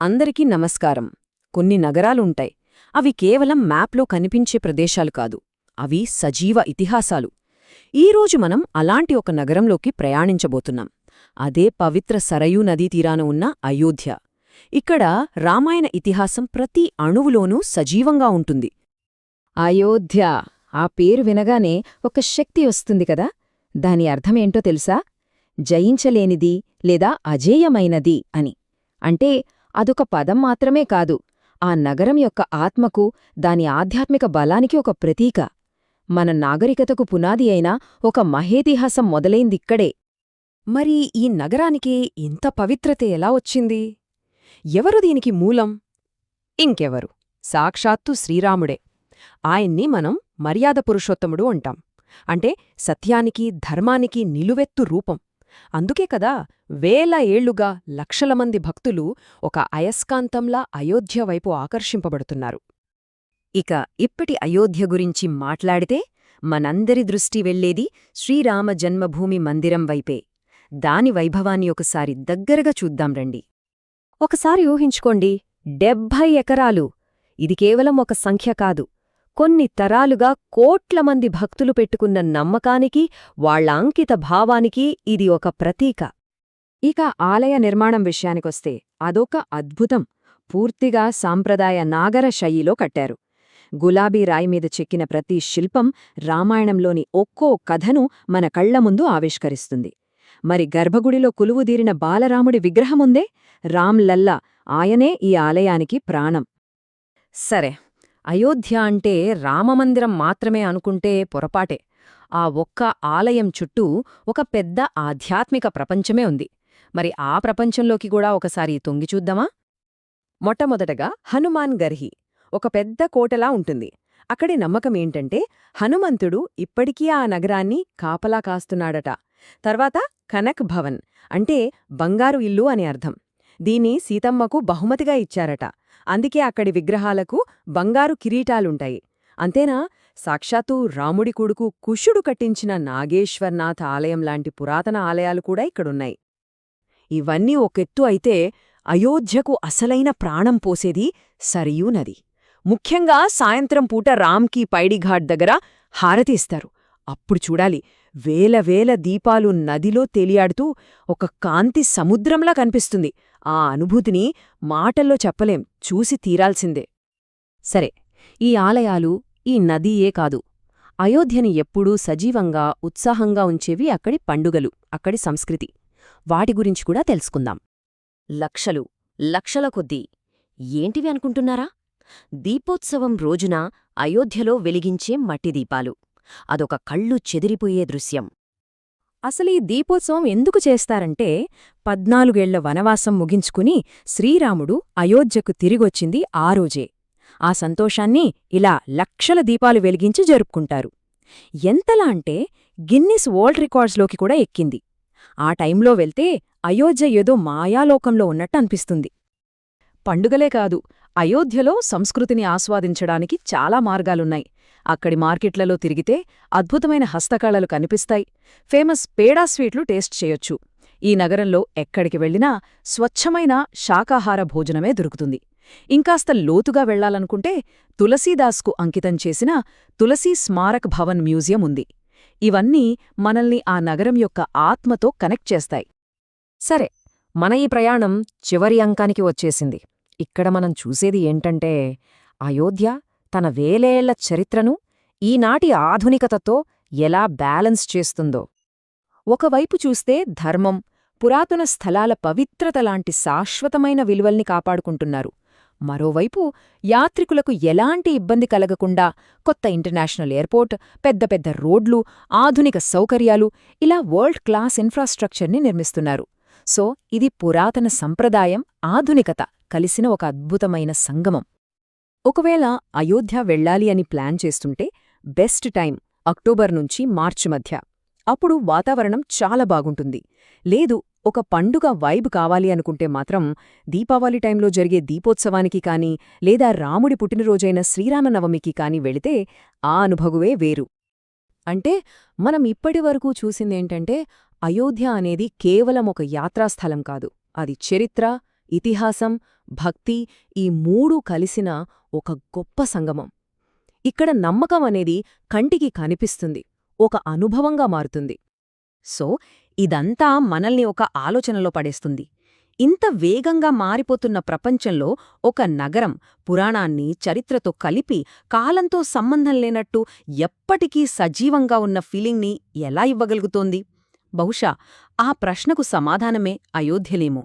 అందరికీ నమస్కారం. కొన్ని నగరాలుంటాయి. అవి కేవలం మ్యాప్లో కనిపించే ప్రదేశాలు కాదు. అవి సజీవ ఇతిహాసాలు. ఈరోజు మనం అలాంటి ఒక నగరంలోకి ప్రయాణించబోతున్నాం. అదే పవిత్ర సరయూ నదీ తీరాన ఉన్న అయోధ్య. ఇక్కడ రామాయణ ఇతిహాసం ప్రతి అణువులోనూ సజీవంగా ఉంటుంది. అయోధ్య! ఆ పేరు వినగానే ఒక శక్తి వస్తుంది కదా? దాని అర్థమేంటో తెలుసా? జయించలేనిది లేదా అజేయమైనది అని. అంటే అదొక పదం మాత్రమే కాదు. ఆ నగరం యొక్క ఆత్మకు దాని ఆధ్యాత్మిక బలానికి ఒక ప్రతీక. మన నాగరికతకు పునాది అయిన ఒక మహేతిహాసం మొదలైందిక్కడే. మరి ఈ నగరానికి ఇంత పవిత్రత ఎలా వచ్చింది? ఎవరు దీనికి మూలం? ఇంకెవరు? సాక్షాత్తు శ్రీరాముడే. ఆయన్ని మనం మర్యాద పురుషోత్తముడు అంటాం. అంటే సత్యానికి ధర్మానికి నిలువెత్తు రూపం. అందుకే కదా వేల ఏళ్ళుగా లక్షల మంది భక్తులు ఒక అయస్కాంతంలా అయోధ్య వైపు ఆకర్షింపబడుతున్నారు. ఇక ఇప్పటి అయోధ్య గురించి మాట్లాడితే మనందరి దృష్టి వెళ్ళేది శ్రీరామ జన్మభూమి మందిరం వైపే. దాని వైభవాన్ని ఒకసారి దగ్గరగా చూద్దాం రండి. ఒకసారి ఊహించుకోండి డెబ్భై ఎకరాలు. ఇది కేవలం ఒక సంఖ్య కాదు. కొన్ని తరాలుగా కోట్ల మంది భక్తులు పెట్టుకున్న నమ్మకానికి వాళ్ళ అంకిత భావానికి ఇది ఒక ప్రతీక. ఇక ఆలయ నిర్మాణం విషయానికొస్తే అదొక అద్భుతం. పూర్తిగా సాంప్రదాయ నాగర శైలిలో కట్టారు. గులాబీ రాయి మీద చెక్కిన ప్రతి శిల్పం రామాయణంలోని ఒక్కో కథను మన కళ్ళ ముందు ఆవిష్కరిస్తుంది. మరి గర్భగుడిలో కులువుదీరిన బాలరాముడి విగ్రహముందే? రామ్లల్లా ఆయనే ఈ ఆలయానికి ప్రాణం. సరే అయోధ్య అంటే రామమందిరం మాత్రమే అనుకుంటే పొరపాటే. ఆ ఒక్క ఆలయం చుట్టూ ఒక పెద్ద ఆధ్యాత్మిక ప్రపంచమే ఉంది. మరి ఆ ప్రపంచంలోకి కూడా ఒకసారి తొంగిచూద్దామా మొట్టమొదటగా హనుమాన్ గర్హి ఒక పెద్ద కోటలా ఉంటుంది. అక్కడి నమ్మకమేంటంటే హనుమంతుడు ఇప్పటికీ ఆ నగరాన్ని కాపలా కాస్తున్నాడట. తర్వాత కనక్ భవన్ అంటే బంగారు ఇల్లు అని అర్థం. దీన్ని సీతమ్మకు బహుమతిగా ఇచ్చారట. అందుకే అక్కడి విగ్రహాలకు బంగారు కిరీటాలుంటాయి. అంతేనా? సాక్షాత్తు రాముడి కొడుకు కుషుడు కట్టించిన నాగేశ్వర్నాథ్ ఆలయం లాంటి పురాతన ఆలయాలు కూడా ఇక్కడున్నాయి. ఇవన్నీ ఒకెత్తు అయితే అయోధ్యకు అసలైన ప్రాణం పోసేది సరియూ నది. ముఖ్యంగా సాయంత్రం పూట రామ్కీ పైడిఘాట్ దగ్గర హారతీస్తారు. అప్పుడు చూడాలి వేల వేల దీపాలు నదిలో తేలియాడుతూ ఒక కాంతి సముద్రంలా కనిపిస్తుంది. ఆ అనుభూతిని మాటల్లో చెప్పలేం చూసి తీరాల్సిందే. సరే ఈ ఆలయాలు ఈ నదియే కాదు. అయోధ్యని ఎప్పుడూ సజీవంగా ఉత్సాహంగా ఉంచేవి అక్కడి పండుగలు అక్కడి సంస్కృతి. వాటి గురించి కూడా తెలుసుకుందాం. లక్షలు లక్షల కొద్దీ. ఏంటివి అనుకుంటున్నారా? దీపోత్సవం రోజున అయోధ్యలో వెలిగించే మట్టిదీపాలు అదొక కళ్ళు చెదిరిపోయే దృశ్యం. అసలీ దీపోత్సవం ఎందుకు చేస్తారంటే పద్నాలుగేళ్ళ వనవాసం ముగించుకుని శ్రీరాముడు అయోధ్యకు తిరిగొచ్చింది ఆ రోజే. ఆ సంతోషాన్ని ఇలా లక్షల దీపాలు వెలిగించి జరుపుకుంటారు. ఎంతలా అంటే గిన్నిస్ వరల్డ్ రికార్డ్స్లోకి కూడా ఎక్కింది. ఆ టైంలో వెళ్తే అయోధ్య ఏదో మాయాలోకంలో ఉన్నట్టు అనిపిస్తుంది. పండుగలే కాదు అయోధ్యలో సంస్కృతిని ఆస్వాదించడానికి చాలా మార్గాలున్నాయి. అక్కడి మార్కెట్లలో తిరిగితే అద్భుతమైన హస్తకళలు కనిపిస్తాయి. ఫేమస్ పేడా స్వీట్లు టేస్ట్ చేయొచ్చు. ఈ నగరంలో ఎక్కడికి వెళ్ళినా స్వచ్ఛమైన శాకాహార భోజనమే దొరుకుతుంది. ఇంకాస్త లోతుగా వెళ్ళాలనుకుంటే తులసీదాస్కు అంకితం చేసిన తులసీ స్మారక్ భవన్ మ్యూజియం ఉంది. ఇవన్నీ మనల్ని ఆ నగరం యొక్క ఆత్మతో కనెక్ట్ చేస్తాయి. సరే మన ఈ ప్రయాణం చివరి అంకానికి వచ్చేసింది. ఇక్కడ మనం చూసేది ఏంటంటే అయోధ్య తన వేలేళ్ళ చరిత్రను ఈనాటి ఆధునికతతో ఎలా బ్యాలెన్స్ చేస్తుందో. ఒకవైపు చూస్తే ధర్మం పురాతన స్థలాల పవిత్రత లాంటి శాశ్వతమైన విలువల్ని కాపాడుకుంటున్నారు. మరోవైపు యాత్రికులకు ఎలాంటి ఇబ్బంది కలగకుండా కొత్త ఇంటర్నేషనల్ ఎయిర్పోర్ట్ పెద్ద పెద్ద రోడ్లు ఆధునిక సౌకర్యాలు ఇలా వరల్డ్ క్లాస్ ఇన్ఫ్రాస్ట్రక్చర్ని నిర్మిస్తున్నారు. సో ఇది పురాతన సంప్రదాయం ఆధునికత కలిసిన ఒక అద్భుతమైన సంగమం. ఒకవేళ అయోధ్య వెళ్ళాలి అని ప్లాన్ చేస్తుంటే బెస్ట్ టైం అక్టోబర్ నుంచి మార్చి మధ్య. అప్పుడు వాతావరణం చాలా బాగుంటుంది. లేదు ఒక పండుగ వైబ్ కావాలి అనుకుంటే మాత్రం దీపావళి టైంలో జరిగే దీపోత్సవానికి కాని లేదా రాముడి పుట్టినరోజైన శ్రీరామనవమికి కాని వెళితే ఆ అనుభవే వేరు. అంటే మనం ఇప్పటివరకు చూసిందేంటంటే అయోధ్య అనేది కేవలం ఒక యాత్రాస్థలం కాదు. అది చరిత్ర ఇతిహాసం భక్తి ఈ మూడూ కలిసిన ఒక గొప్ప సంగమం. ఇక్కడ నమ్మకం అనేది కంటికి కనిపిస్తుంది ఒక అనుభవంగా మారుతుంది. సో ఇదంతా మనల్ని ఒక ఆలోచనలో పడేస్తుంది. ఇంత వేగంగా మారిపోతున్న ప్రపంచంలో ఒక నగరం పురాణాన్ని చరిత్రతో కలిపి కాలంతో సంబంధం లేనట్టు ఎప్పటికీ సజీవంగా ఉన్న ఫీలింగ్ని ఎలా ఇవ్వగలుగుతోంది? బహుశా ఆ ప్రశ్నకు సమాధానమే అయోధ్యలేమో.